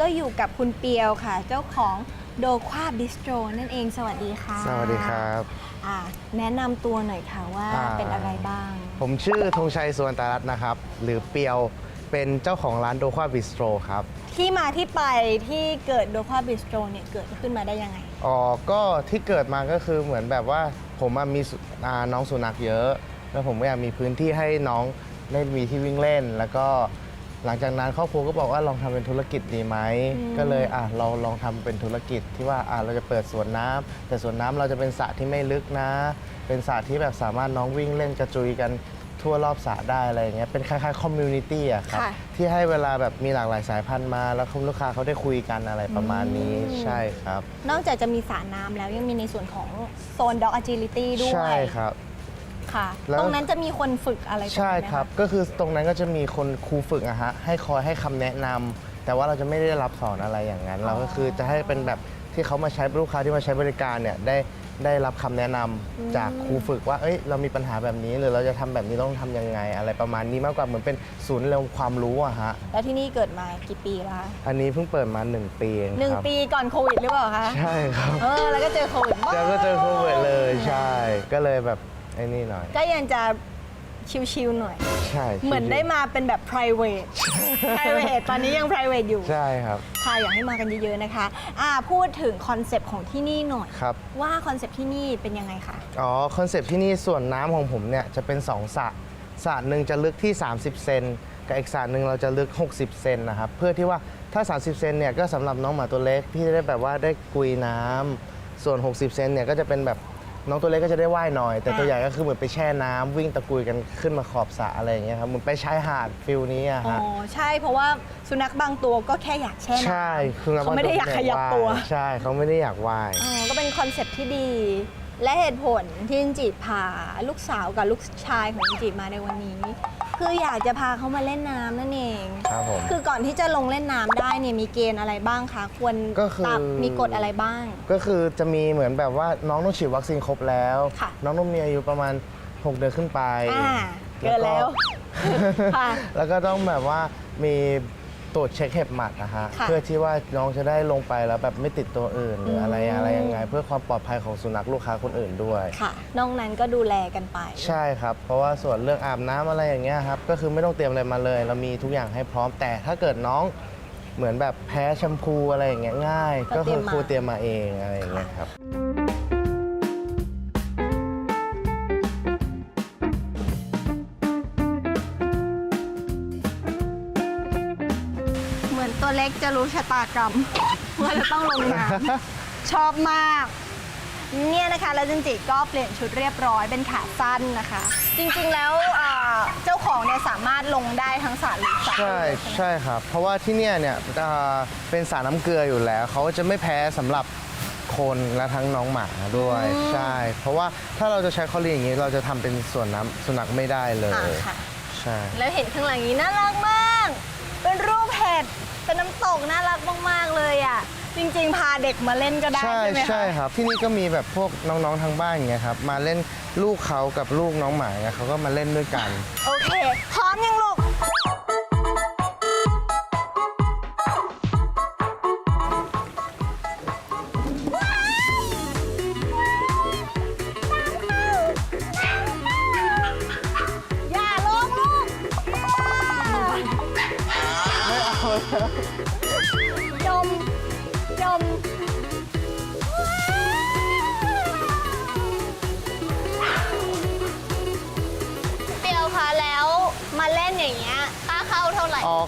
ก็อยู่กับคุณเปียวค่ะ เจ้าของโดควาบิสโตรนั่นเอง สวัสดีค่ะสวัสดีครับอ่าแนะนำตัวหน่อยค่ะว่าอ่า เป็นอะไรบ้าง ผมชื่อธงชัยสวนตารัตน์นะครับ หรือเปียวเป็นเจ้าของร้านโดควาบิสโตรครับ ที่มาที่ไปที่เกิดโดควาบิสโตรเนี่ยเกิดขึ้นมาได้ยังไง อ๋อ ก็ที่เกิดมาก็คือเหมือนแบบว่าผมอะมีสุอ่าน้องสุนัขเยอะ แล้วผมก็อยากมีพื้นที่ให้น้องได้มีที่วิ่งเล่น แล้วก็ หลังจากนั้นครอบครัวก็บอกว่าลองทำเป็นธุรกิจดีไหมอืมก็เลยอะเราลองทำเป็นธุรกิจที่ว่าอะเราจะเปิดสวนน้ำแต่สวนน้ำเราจะเป็นสระที่ไม่ลึกนะ เป็นสระที่แบบสามารถน้องวิ่งเล่นกระจุยกันทั่วรอบสระได้อะไรอย่างเงี้ยเป็นคล้ายๆคอมมูนิตี้อะครับค่ะที่ให้เวลาแบบมีหลากหลายสายพันธุ์มา แล้วคุณลูกค้าเขาได้คุยกันอะไรประมาณนี้อืมใช่ครับ นอกจากจะมีสระน้ำแล้วยังมีในส่วนของโซน Dog Agility ด้วยใช่ครับ ค่ะ แล้ว ตรงนั้นจะมีคนฝึกอะไรตงนั้นใช่ไหมะครับ ก็คือตรงนั้นก็จะมีคนครูฝึกอะฮะให้คอยให้คำแนะนำแต่ว่าเราจะไม่ได้รับสอนอะไรอย่างนั้น เราก็คือจะให้เป็นแบบที่เขามาใช้ลูกค้าที่มาใช้บริการเนี่ยได้ได้รับคำแนะนำจากครูฝึกว่าเอ้ยเรามีปัญหาแบบนี้หรือเราจะทำแบบนี้ต้องทำยังไง อะไรประมาณนี้มากกว่าเหมือนเป็นศูนย์เรียนความรู้อะฮะแล้วที่นี่เกิดมากี่ปีแล้วคะอันนี้เพิ่งเปิดมา 1 ปีเองหนึ่งครับปีก่อนโควิดหรือเปล่าคะ ใช่ครับ เออ แล้วก็เจอโควิดเจอก็เจอโควิดเลยใช่ ก็เลยแบบ ไอ้นี่หน่อย ก็ยังจะชิวๆหน่อย ใช่เหมือนได้มาเป็นแบบ private private ตอนนี้ยัง private อยู่ ใช่ครับ ค่ะอยากให้มากันเยอะๆนะคะอ่าพูดถึงคอนเซปต์ของที่นี่หน่อย ครับ ว่าคอนเซปต์ที่นี่เป็นยังไงคะ อ๋อ คอนเซปต์ที่นี่ส่วนน้ำของผมเนี่ยจะเป็น 2สระสระหนึ่งจะลึกที่ 30 เซนกับอีกสระหนึ่งเราจะลึก 60 เซนนะครับ เพื่อที่ว่าถ้า 30 เซนเนี่ยก็สำหรับน้องหมาตัวเล็กที่จะได้แบบว่าได้กุยน้ำส่วน 60 เซนเนี่ยก็จะเป็นแบบ น้องตัวเล็กก็จะได้ว่ายหน่อย แต่ตัวใหญ่ก็คือเหมือนไปแช่น้ำวิ่งตะกุยกันขึ้นมาขอบสระอะไรอย่างเงี้ยครับเหมือนไปชายหาดฟิลนี้อะอ๋อฮะใช่เพราะว่าสุนัขบางตัวก็แค่อยากแช่น้ำ ใช่คือเขาไม่ได้อยากขยับตัว ใช่เขาไม่ได้อยากว่าย อ๋อก็เป็นคอนเซปต์ที่ดี และเหตุผลที่จินจีพาลูกสาวกับลูกชายของจินจีมาในวันนี้ คืออยากจะพาเขามาเล่นน้ำนั่นเอง ครับผม คือก่อนที่จะลงเล่นน้ำได้เนี่ยมีเกณฑ์อะไรบ้างคะควรก็คือ ตามมีกฎอะไรบ้าง ก็คือจะมีเหมือนแบบว่าน้องต้องฉีดวัคซีนครบแล้ว ค่ะ น้องต้องมีอายุประมาณ 6 เดือนขึ้นไป อ่าเกินแล้ว ค่ะ แล้วก็ต้องแบบว่ามี ตรวจเช็คเห็บหมัดนะฮะค่ะเพื่อที่ว่าน้องจะได้ลงไปแล้วแบบไม่ติดตัวอื่น หรืออะไรอืม อะไรยังไง เพื่อความปลอดภัยของสุนัขลูกค้าคนอื่นด้วย ค่ะนอกนั้นก็ดูแลกันไป ใช่ครับ เพราะว่าส่วนเรื่องอาบน้ำอะไรอย่างเงี้ยครับ ก็คือไม่ต้องเตรียมอะไรมาเลย เรามีทุกอย่างให้พร้อม แต่ถ้าเกิดน้องเหมือนแบบแพ้แชมพูอะไรอย่างเงี้ยง่าย ก็ก็เตรีคืยอมมา ครูเตรียมมาเองอะไรอย่างเงี้ยครับเตัวเล็กจะรู้ชะตากรรมว่าจะต้องลงน้ำชอบมาก เนี่ยนะคะแล้วจินจิก็เปลี่ยนชุดเรียบร้อยเป็นขาสั้นนะคะ จริงๆแล้วเอ่อเจ้าของเนี่ยสามารถลงได้ทั้งสระหรือสระใช่เลยไหมใช่ครับ เพราะว่าที่เนี่ยเนี่ยอ่าเป็นสารน้ำเกลืออยู่แล้ว เขาจะไม่แพ้สำหรับคนและทั้งน้องหมาด้วยใช่ เพราะว่าถ้าเราจะใช้คอลีนอย่างนี้เราจะทำเป็นส่วนน้ำสุนัขไม่ได้เลย อ่าค่ะ ใช่ แล้วเห็นข้างหลังนี้น่ารักมาก เป็นรูปเห็ด เป็นน้ำตกน่ารักมากๆเลยอะ จริง ๆ พาเด็กมาเล่นก็ได้ใช่ใช่ไหมคะ ใช่ครับ ที่นี่ก็มีแบบพวกน้องๆทางบ้านอย่างเงี้ยครับ มาเล่นลูกเขากับลูกน้องหมาเนี่ยเขาก็มาเล่นด้วยกัน โอเค พร้อมยังลูก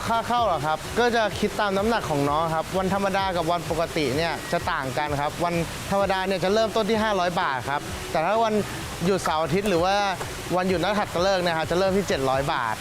ค่าเข้าเหรอครับ ก็จะคิดตามน้ำหนักของน้องครับ วันธรรมดากับวันปกติเนี่ยจะต่างกันครับ วันธรรมดาเนี่ยจะเริ่มต้นที่ 500 บาทครับ แต่ถ้าวันหยุดเสาร์อาทิตย์หรือว่าวันหยุดนักขัตฤกษ์เนะครับจะเริ่มที่ 700 บาท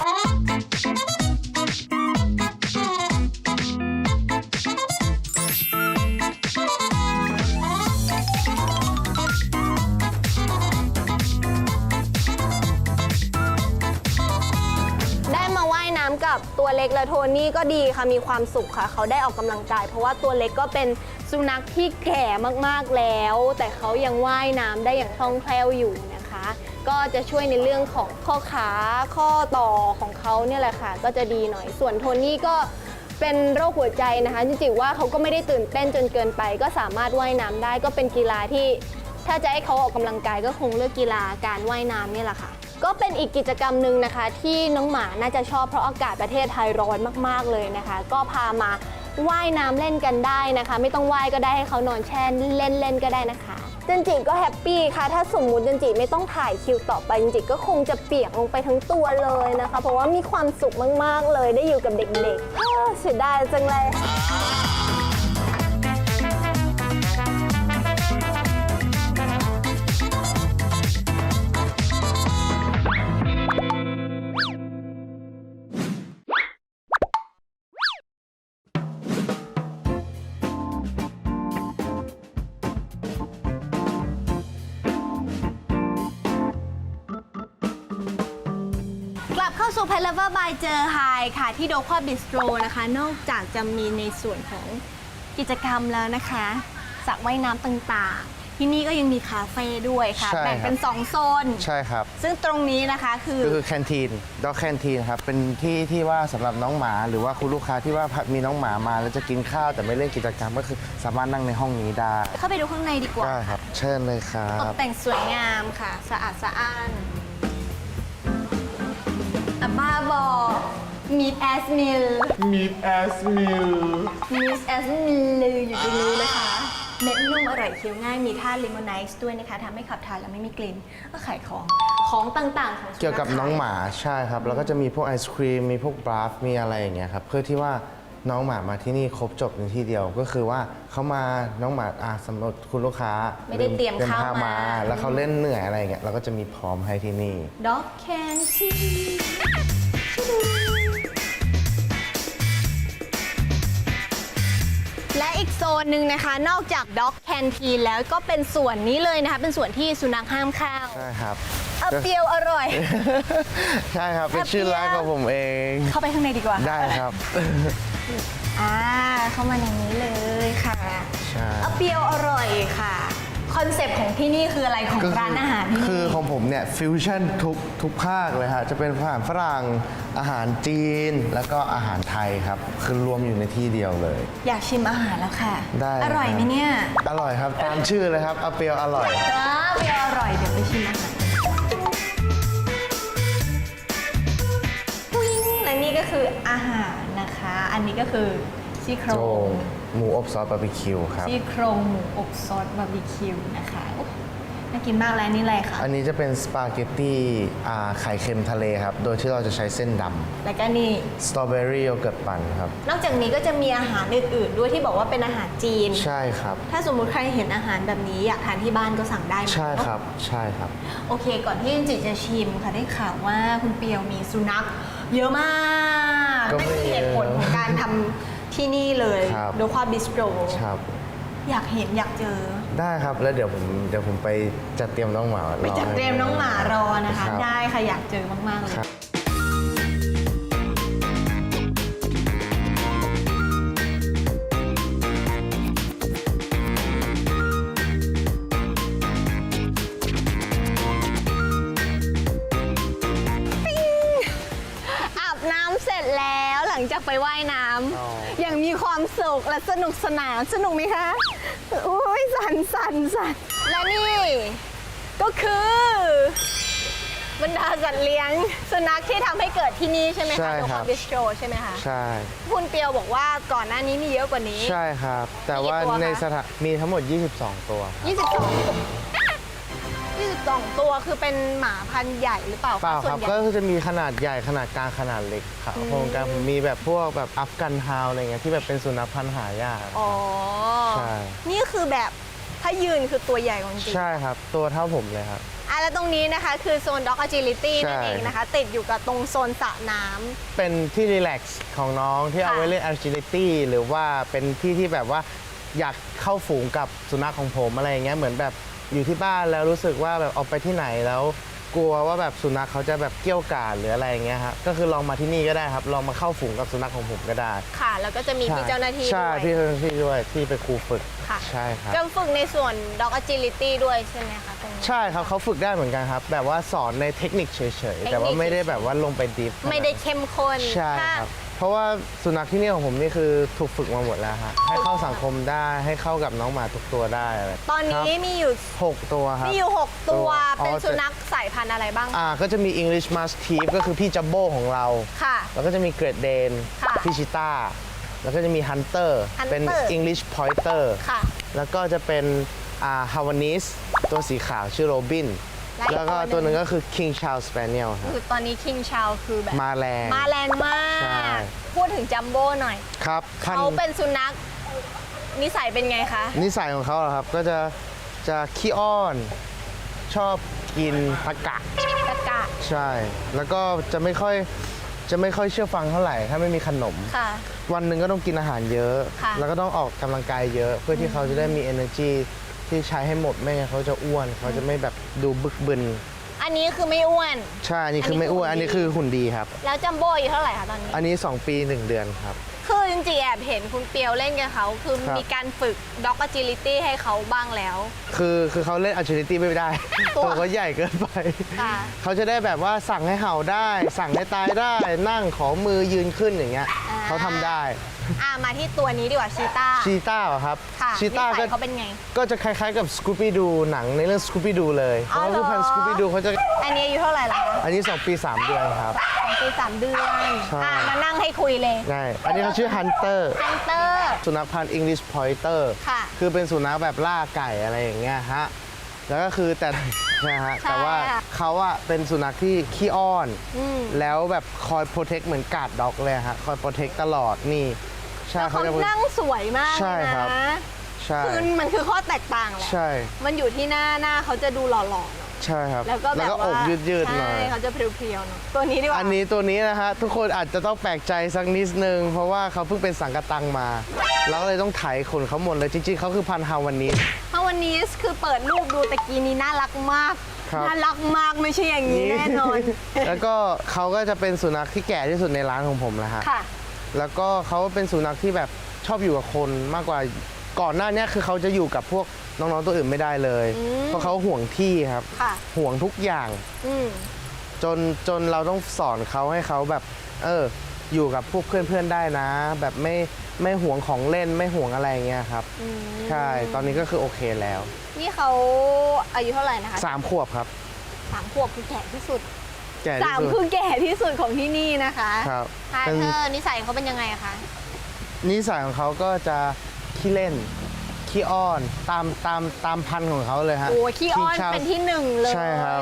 กับตัวเล็กและโทนี่ก็ดีค่ะมีความสุขค่ะ เขาได้ออกกำลังกาย เพราะว่าตัวเล็กก็เป็นสุนัขที่แก่มากๆแล้ว แต่เขายังว่ายน้ำได้อย่างคล่องแคล่วอยู่นะคะ ก็จะช่วยในเรื่องของข้อขาข้อต่อของเขาเนี่ยแหละค่ะ ก็จะดีหน่อยส่วนโทนี่ก็เป็นโรคหัวใจนะคะจริงๆว่าเขาก็ไม่ได้ตื่นเต้นจนเกินไป ก็สามารถว่ายน้ำได้ก็เป็นกีฬาที่ ถ้าจะให้เขาออกกำลังกายก็คงเลือกกีฬาการว่ายน้ำนี่แหละค่ะ ก็เป็นอีกกิจกรรมหนึ่งนะคะ ที่น้องหมาน่าจะชอบเพราะอากาศประเทศไทยร้อนมากๆเลยนะคะ ก็พามาว่ายน้ำเล่นกันได้นะคะ ไม่ต้องว่ายก็ได้ให้เขานอนแช่เล่นเล่นก็ได้นะคะจันจิก็แฮปปี้ค่ะ ถ้าสมมุติจันจิไม่ต้องถ่ายคิวต่อไปจันจิก็คงจะเปียกลงไปทั้งตัวเลยนะคะ เพราะว่ามีความสุขมากๆเลยได้อยู่กับเด็กๆเสียดายจังเลย ลับเข้าสู่ p a l a v e r by เจอไฮค่ะ ที่โดควาบิสโตรนะคะ นอกจากจะมีในส่วนของกิจกรรมแล้วนะคะสระว่ายน้ำต่างๆ ที่นี่ก็ยังมีคาเฟ่ด้วยค่ะ ใช่ครับ แบ่งเป็น 2 โซน ใช่ครับ ซึ่งตรงนี้นะคะคือ ก็คือแคนทีนด็อกแคนทีนครับ เป็นที่ที่ว่าสำหรับน้องหมา หรือว่าคุณลูกค้าที่ว่ามีน้องหมามา แล้วจะกินข้าวแต่ไม่เล่นกิจกรรมก็คือสามารถนั่งในห้องนี้ได้เข้าไปดูข้างในดีกว่า ได้ครับ เชิญเลยครัตกบแต่งสวยงามค่ะ สะอาดสะอ้านอะ บ้าบอ meet as meal Meet as meal meet as meal เลยอยู่ตรงนี้นะคะ เม็ดนุ่มอร่อยเคี้ยวง่ายมีท่าลิโมไนซ์ด้วยนะคะทำให้ขับถ่ายแล้วไม่มีกลิ่นก็ขายของของต่างๆของสุนัขเกี่ยวกับน้องหมาใช่ครับ แล้วก็จะมีพวกไอศครีม มีพวกบราฟ มีอะไรอย่างเงี้ยครับ เพื่อที่ว่า น้องหมามาที่นี่ครบจบในที่เดียวก็คือว่าเขามาน้องหมาอะสำหรับคุณลูกค้าไม่ได้เตรียมข้าวมา แล้วเขาเล่นเหนื่อยอะไรอย่างเงี้ยเราก็จะมีพร้อมให้ที่นี่ dog candy และอีกโซนหนึ่งนะคะ นอกจาก dog canteen แล้วก็เป็นส่วนนี้เลยนะคะ เป็นส่วนที่สุนัขห้ามเข้าใช่ครับ เอาเปรียวอร่อย ใช่ครับ เป็นชื่อร้านของผมเอง เข้าไปข้างในดีกว่าได้ครับ อ่าเข้ามาในนี้เลยค่ะ ใช่ เอาเปรียวอร่อยค่ะ คอนเซปต์ของที่นี่คืออะไรของก็คืร้านอาหารที่คือนี่ของผมเนี่ยฟิวชั่นทุกทุกภาคเลยฮะจะเป็นอาหารฝรั่งอาหารจีนแล้วก็อาหารไทยครับ คือรวมอยู่ในที่เดียวเลย อยากชิมอาหารแล้วค่ะ ได้อร่อยไหมครับเนี่ยอร่อยครับ ตามชื่อเลยครับอาเปียวอร่อย ว้าวเปรียวอร่อยเดี๋ยวไปชิมอาหารปุ้งและนี่ก็คืออาหารนะคะ อันนี้ก็คือซี่โครโจงง หมูอบซอสบาร์บีคิวครับ ซี่โครงหมูอบซอสบาร์บีคิวนะคะอุ๊ยน่ากินมากแล้วนี่อะไรคะอันนี้จะเป็นสปาเกตตี้อ่าไข่เค็มทะเลครับ โดยที่เราจะใช้เส้นดแล้วก็นี่ำสตรอเบอรี่โยเกิร์ตปั่นครับ นอกจากนี้ก็จะมีอาหารอื่นๆ ด้วยที่บอกว่าเป็นอาหารจีน ใช่ครับ ถ้าสมมุติใครเห็นอาหารแบบนี้อยากทานที่บ้านก็สั่งได้ไหมใช่ครับ ใช่ครับ โอเค ก่อนที่จินจิจะชิมค่ะได้ข่าวว่าคุณเปียวมีสุนัขเยอะมากก็ไม่นั่นคือเหตุ ที่นี่เลยครับ โดความบิสโตรครับ อยากเห็นอยากเจอ ได้ครับ แล้วเดี๋ยวผมเดี๋ยวผมไปจัดเตรียมน้องหมาไปจัดเตรียมน้องหมารอนะคะรับ ได้ค่ะอยากเจอมาก ๆ เลย ครับ ความสุขและสนุกสนานสนุกไหมคะอุ้ยสันสันสันและนี่ก็คือบรรดาสัตว์เลี้ยงสุนัขที่ทำให้เกิดที่นี่ใช่ไหมใช่คะโดครับบิสโตรใช่ไหมคะใช่ คุณเปียวบอกว่าก่อนหน้านี้มีเยอะกว่านี้ ใช่ครับ แต่ว่ามีกี่ตัวคะ ในสถานมีทั้งหมด 22 ตัวครับ 22 22ตัวคือเป็นหมาพันธุ์ใหญ่หรือเปล่าะเปล่าส่ควรันบ ใหญ่ ก็คือจะมีขนาดใหญ่ขนาดกลางขนาดเล็กครับโครงการผมมีแบบพวกแบบอัฟกันฮาวอะไรเงี้ยที่แบบเป็นสุนัขพันธุ์หายาก อ๋อ ใช่ นี่คือแบบถ้ายืนคือตัวใหญ่กว่าจริงใช่ครับ ตัวเท่าผมเลยครับ อะแล้วตรงนี้นะคะ คือโซน Dog Agility ใช่ นั่นเองนะคะ ติดอยู่กับตรงโซนสระน้ำ เป็นที่รีแลกซ์ของน้องที่เอาไว้ค่ะเล่น agility หรือว่าเป็นที่ที่แบบว่าอยากเข้าฝูงกับสุนัขของผมอะไรอย่างเงี้ยเหมือนแบบ อยู่ที่บ้านแล้วรู้สึกว่าแบบออกไปที่ไหนแล้ว กลัวว่าแบบสุนัขเขาจะแบบเกี้ยวกาดหรืออะไรอย่างเงี้ยครับก็คือลองมาที่นี่ก็ได้ครับลองมาเข้าฝูงกับสุนัขของผมก็ได้ค่ะ แล้วก็จะมีพี่เจ้าหน้าที่ใช่ด้วย พี่เจ้าหน้าที่ด้วยที่เป็นครูฝึกค่ะ ใช่ครับ จะฝึกในส่วน Dog Agility ด้วยใช่ไหมคะต รงนี้ ใช่ครับเขาฝึกได้เหมือนกันครับ แบบว่าสอนในเทคนิคเฉยๆ แต่ว่าไม่ได้แบบว่าลงไปดิฟไม่ได้เข้มข้นใช่ถ้า ครับ เพราะว่าสุนัขที่นี่ของผมนี่คือถูกฝึกมาหมดแล้วฮะให้เข้าสังคมได้ให้เข้ากับน้องหมาทุกตัวได้อะไรตอนครับนี้มีอยู่หกตัวครับ มีอยู่ 6 ตัวอ๋อเป็นจะสุนัขสายพันธุ์อะไรบ้าง อ่าก็จะมี English Mastiff ก็คือพี่จัมโบ้ของเรา ค่ะ แล้วก็จะมีเกรดเดนค่ะพี่ชิต้า แล้วก็จะมีฮันเตอร์ Hunter เป็น English Pointer ค่ะ แล้วก็จะเป็น อ่าฮาวานิสตัวสีขาวชื่อโรบิน และอีกแล้วก็ตัตัววหหนึ่นึ่งง ก็คือ King Charles Spaniel ครับ คือตอนนี้คิงชาวคือแบบ มาแรง มาแรงมาใช่ ก พูดถึงจัมโบ้หน่อย ครับพันเขาเป็นสุนัขนิสัยเป็นไงคะ นิสัยของเขาเหรอครับ ก็จะจะขี้อ้อน ชอบกินผักกะ ตะกะใช่ แล้วก็จะไม่ค่อยจะไม่ค่อยเชื่อฟังเท่าไหร่ ถ้าไม่มีขนม ค่ะ วันหนึ่งก็ต้องกินอาหารเยอะ ค่ะ แล้วก็ต้องออกกำลังกายเยอะ เพื่อที่เขาจะได้มี energy ที่ใช้ให้หมดไม่งั้นเขาจะอ้วนเขาจะไม่แบบดูบึกบึนอันนี้คือไม่อ้วน ใช่อันนี้คือไม่อ้วน อัอันนนี้นี้คืคืออหุ่นดีครับ แล้วจัมโบ้อยู่เท่าไหร่คะตอนนี้ อันนี้ 2 ปี 1 เดือนครับ คือจริงๆแอบเห็นคุณเปียวเล่นกับเขาคือครับ มีการฝึก dog agility ให้เขาบ้างแล้ว คือคือเขาเล่น agility ไม่ได้ ตัว ตัวเขาใหญ่เกินไป ค่ะ เขาจะได้แบบว่าสั่งให้เห่าได้ สั่งให้ตายได้ นั่งขอมือยืนขึ้นอย่างเงี้ยอ่า เขาทำได้ อะมาที่ตัวนี้ดีกว่าชีต้าชีต้าเหรอครับค่ะชีต้านิสัก็ยเขาเป็นไง ก็จะคล้ายๆกับสกูปี้ดูหนังในเรื่องสกูปี้ดูเลยเพอ๋อราะว่าคือพันเหรอสกูปี้ดูเขาจะอันนี้อายุเท่าไหร่ละคะอันนี้ 2 ปี 3 เดือนครับ สองปีสามเดือนใช่ อะมานั่งให้คุยเลยใช่อันนี้เขาชื่อฮันเตอร์ฮันเตอร์ สุนัขพันธุ์ English Pointer ค่ะ คือเป็นสุนัขแบบล่าไก่อะไรอย่างเงี้ยฮะแล้วก็คือแต่นะฮะใช่แต่ว่าค่ะเขาอะเป็นสุนัขที่ขี้อ้อน อืม แล้วแบบคอยโปรเทคเหมือนการ์ดด็อกเลยฮะคอยโปรเทคตลอดนี่ ใช่แล้วเขาจะนั่งสวยมากใช่เลยครับ นะใช่ คือมันคือข้อแตกต่างแหละ ใช่ มันอยู่ที่หน้าหน้าเขาจะดูหล่อๆเนอะใช่ครับแล้วก็แบบว่าอกยืดๆหน่อย ใช่เขาจะเพรียวๆเนอะตัวนี้ดีกว่าอันนี้ตัวนี้นะฮะทุกคนอาจจะต้องแปลกใจสักนิดนึง เพราะว่าเขาเพิ่งเป็นสังกะตังมาเราก็เลยต้องไถขนเขาหมดเลยจริงๆเขาคือพันธุ์ฮาวานิส เพราะวันนี้คือเปิดรูปดูตะกี้นี้น่ารักมาก ครับ น่ารักมากไม่ใช่อย่างนี้แน่นอน แล้วก็เขาก็จะเป็นสุนัขที่แก่ที่สุดในร้านของผมแล้วฮะค่ะ แล้วก็เขาเป็นสุนัขที่แบบชอบอยู่กับคนมากกว่าก่อนหน้าเนี้คือเขาจะอยู่กับพวกน้องๆตัวอื่นไม่ได้เลย อืมเพราะเขาห่วงที่ครับ ค่ะ ห่วงทุกอย่าง อืม จนจนเราต้องสอนเขาให้เขาแบบ เออ อยู่กับพวกเพื่อนๆได้นะ แบบไม่ไม่ห่วงของเล่นไม่ห่วงอะไรอย่างเงี้ยครับ อืมใช่ตอนนี้ก็คือโอเคแล้วนี่เขาอายุเท่าไหร่นะคะสามขวบครับ สามขวบคือแก่ที่สุด แก่สามที่สุคือดแก่ที่สุดของที่นี่นะคะครับฮาเป็นเธอร์นิสัยเขาเป็นยังไงอะคะ นิสัยของเขาก็จะขี้เล่นขี้อ้อนตามตามตามพันธุ์ของเขาเลยฮะโอ้ขี้อ้อนชาวเป็นที่หนึ่งเลย ใช่ครับ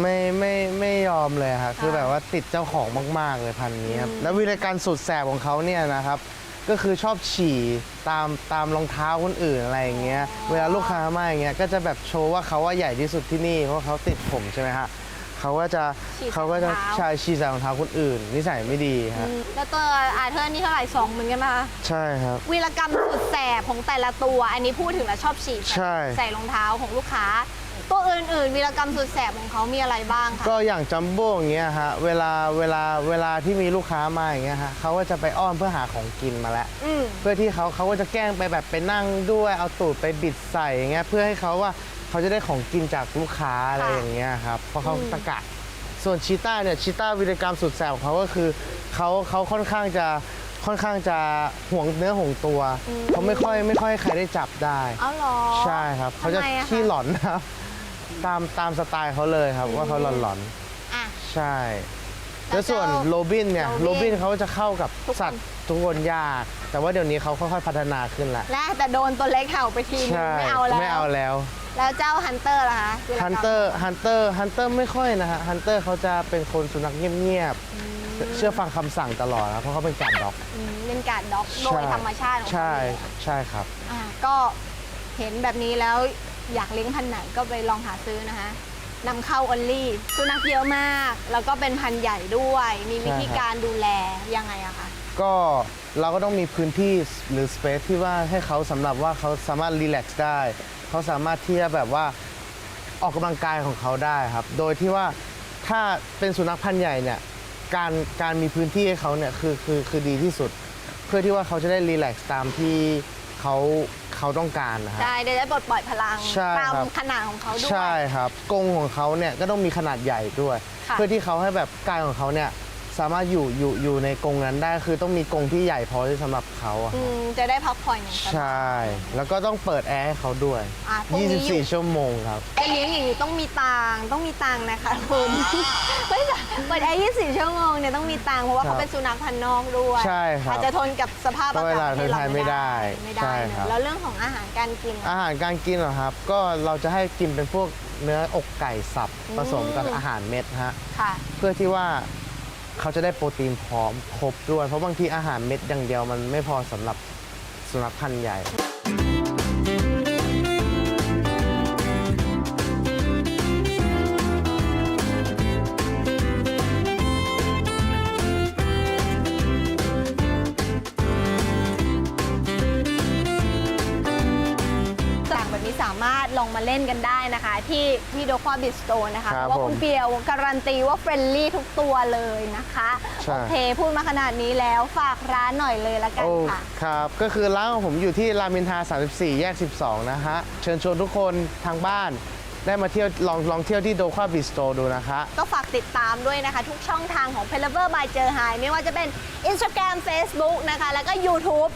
ไม่ไม่ไม่ยอมเลยครับคือแบบว่าติดเจ้าของมาก ๆ เลยพันธุ์นี้ครับแล้ววิธีการสุดแสบของเขาเนี่ยนะครับ ก็คือชอบฉี่ตามตามรองเท้าคนอื่นอะไรอย่างเงี้ย เวลาลูกค้ามาอย่างเงี้ยก็จะแบบโชว์ว่าเขาว่าใหญ่ที่สุดที่นี่เพราะเขาติดผมใช่ไหมฮะ เขาก็จะฉี่ใส่เขาก็จะรองเท้า ใช่ฉี่ใส่รองเท้าคนอื่น นิสัยไม่ดีอืฮะมแล้วตัวอาเธอร์นี่เท่าไหร่สองเหมือนกันปะคะใช่ครับ วีรกรรมสุดแสบของแต่ละตัว อันนี้พูดถึงแล้วชอบฉีกใช่ ใส่รองเท้าของลูกค้า ตัวอื่นๆวีรกรรมสุดแสบของเขามีอะไรบ้างคะก็อย่างจัมโบ้อย่างเงี้ยฮะเวลาเวลาเวลาที่มีลูกค้ามาอย่างเงี้ยฮะเขาก็จะไปอ้อนเพื่อหาของกินมาแล้ว อืม เพื่อที่เขาเขาก็จะแกล้งไปแบบไปนั่งด้วยเอาตูดไปบิดใส่อย่างเงี้ยเพื่อให้เขาว่า เขาจะได้ของกินจากลูกค้าอะไรอย่างเงี้ยครับเพราะเขาตะกะ ส่วนชีต้าเนี่ยชีต้าวิธีกรรมสุดแสบของเขาก็คือเขาเขาค่อนข้างจะค่อนข้างจะห่วงเนื้อห่วงตัวเขาไม่ค่อยไม่ค่อยให้ใครได้จับได้เอาเหรอใช่ครับเขาจะทำไมอคขี้หลอนนะครับตามตามสไตล์เขาเลยครับว่าเขาหลอนหลอนอะๆใช่ แล้แล้ววส่วนเจ้าโรบินเนี่ยโรบินโรบินเขาจะเข้ากับทุกคน สัตว์ทุกคนยาก แต่ว่าเดี๋ยวนี้เขาค่อยๆพัฒนาขึ้นละและแต่โดนตัวเล็กเห่าไปทีนึงใช่ไม่เอาแล้ว ไม่เอาแล้ว แล้วเจ้าฮันเตอร์ล่ะคะวีกมฮันเตอร์ฮันเตอร์ฮันเตอร์ไม่ค่อยนะฮะฮันเตอร์เขาจะเป็นคนสุนัขเงียบๆ เชื่อฟังคำสั่งตลอดนะเพราะเขาเป็นการด็อก อืมเป็นการด็อกโดยธรรมชาติของเขาใช่อยู่แล้วใช่ครับ อะก็เห็นแบบนี้แล้วอยากเลี้ยงพันธุ์ไหนก็ไปลองหาซื้อนะคะนำเข้าออนลี่สุนัขเยอะมาก แล้วก็เป็นพันธุ์ใหญ่ด้วย มีวิธีใช่ครับ การดูแลยังไงอะคะ ก็เราก็ต้องมีพื้นที่หรือสเปซที่ว่าให้เขาสำหรับว่าเขาสามารถรีแลกซ์ได้ เขาสามารถที่จะแบบว่าออกกำลังกายของเขาได้ครับ โดยที่ว่าถ้าเป็นสุนัขพันธุ์ใหญ่เนี่ยการการมีพื้นที่ให้เขาเนี่ยคือคือคือดีที่สุด เพื่อที่ว่าเขาจะได้รีแลกซ์ตามที่เขาเขาต้องการนะฮะใช่ได้ได้ปลดปล่อยพลังใช่ตามครับ ขนาดของเขาด้วย ใช่ครับกรงของเขาเนี่ยก็ต้องมีขนาดใหญ่ด้วย ค่ะ เพื่อที่เขาให้แบบกายของเขาเนี่ย สามารถอยู่อยู่อยู่ในกรงนั้นได้คือต้องมีกรงที่ใหญ่พอที่สำหรับเขาอะอืมจะได้พักผ่อนอย่างสบายใช่แล้วก็ต้องเปิดแอร์ให้เขาด้วย อะพวกนี้อยู่ 24 ชั่วโมงครับจะเลี้ยงอย่างนี้ต้องมีตังค์ต้องมีตังค์นะคะคุณ ไม่ใช่เปิดแอร์24 ชั่วโมงเนี่ยต้องมีตังค์เพราะว่าครับเขาเป็นสุนัขพันธุ์นอกด้วยใช่ครับอาจจะทนกับสภาพอากาศเวลาประเทศเราไทยไม่ได้ไม่ได้ใช่เนอะครับแล้วเรื่องของอาหารการกินอาหารการกินเหรอครับ ก็เราจะให้กินเป็นพวกเนื้ออกไก่สับผสมกับอาหารเม็ดฮะ ค่ะ เพื่อที่ว่า เขาจะได้โปรตีนพร้อมครบด้วย เพราะบางทีอาหารเม็ดอย่างเดียวมันไม่พอสำหรับสุนัขพันธุ์ใหญ่างแบบนี้สามารถลองมาเล่นกันได้นะคะ ที่ที่โดคอบิสโตนะคะคเพรับราะว่าผมคุณเปียวการันตีว่าเฟรนลี่ทุกตัวเลยนะคะใช่ โอเคพูดมาขนาดนี้แล้วฝากร้านหน่อยเลยละกันโอ้ค่ะ ครับ ก็คือร้านของผมอยู่ที่รามอินทรา34 แยก 12 นะฮะ เชิญชวนทุกคนทางบ้าน ได้มาเที่ยวลองลองเที่ยวที่โดควาบิสโตดูนะคะ ก็ฝากติดตามด้วยนะคะ ทุกช่องทางของ p e l o v e r by เจอ High ไม่ว่าจะเป็น Instagram Facebook นะคะ แล้วก็ YouTube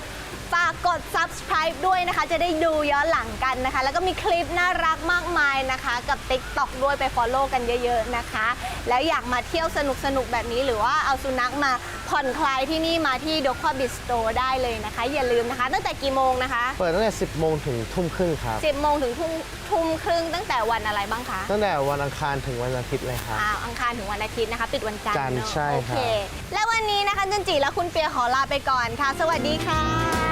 ฝากกด subscribe ด้วยนะคะ จะได้ดูย้อนหลังกันนะคะ แล้วก็มีคลิปน่ารักมากมายนะคะ กับ TikTok ด้วยไป follow กันเยอะ ๆนะคะ แล้วอยากมาเที่ยวสนุกๆแบบนี้ หรือว่าเอาสุนัขมาผ่อนคลายที่นี่มาที่ d o q u a b i s t o ได้เลยนะคะ อย่าลืมนะคะ ตั้งแต่กี่โมงนะคะ เปิดตั้งแต่ 10 โมงถึงทุ่มครึ่งครับ 10 โมงถึงทุ่มทุ่มครึ่งตั้งแต่วันอะไรบ้างคะตั้งแต่วันอังคารถึงวันอาทิตย์เลยครับ อ่าอังคารถึงวันอาทิตย์นะคะ ปิดวันจันทจันทร์ร์เนอะใช่โอครัเคบและวันนี้นะคะจันจีและคุณเปียขอลาไปก่อนค่ะ สวัสดีค่ะ